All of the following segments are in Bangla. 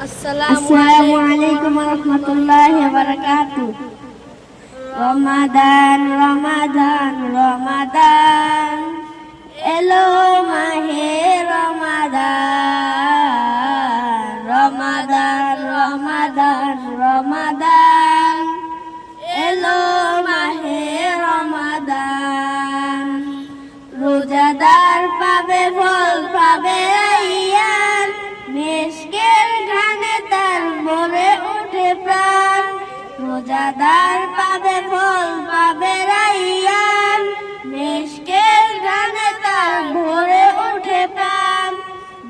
আসসালামু আলাইকুম রহমতুল্লাহ বারাকাতু রমাদান রমাদান রমাদান এলো মাহে রমাদান রমাদান রমাদান রমাদান এলো মাহে রমাদান রোজাদার পাবে রোজাদার পাবে ফল পাবে রাইয়ান। মেশকের ঘানে তার ভরে উঠে প্রাণ।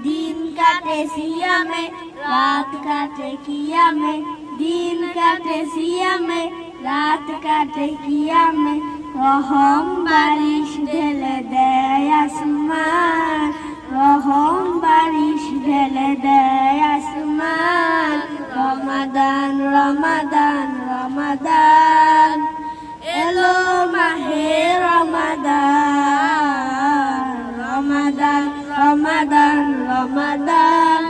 দিন কাটে সিয়ামে, রাত কাটে কিয়ামে। দিন কাটে সিয়ামে, রাত কাটে কিয়ামে। রহম বারিশ ঢেলে দেয় আসমান। রহম বারিশ ঢেলে দেয় আসমান। রমাদান রমাদান। রমাদান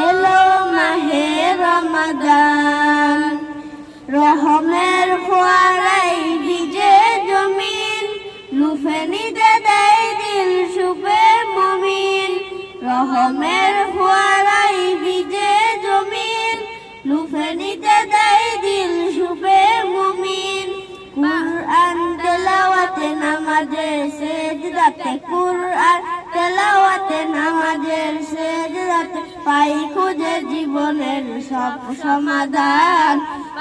এলো মাহে রমাদান রহমের ফোয়ারাই ভিজে জমিন লুফে নিতে দেয় দিল সুপে মমিন রহমের ফোয়ারাই ভিজে জমিন লুফে নিতে দেয় দিল সুপে মমিন কুরআন তেলাওয়াতে নামাজের সেজদাতে কুরআন পাই খুঁজে জীবনের সব সমাধান,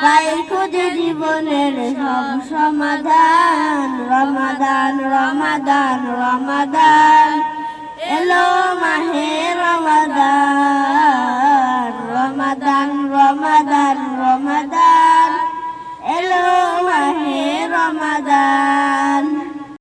পাই খুঁজে জীবনের সব সমাধান। রমাদান রমাদান রমাদান, এলো মাহে রমাদান। রমাদান রমাদান রমাদান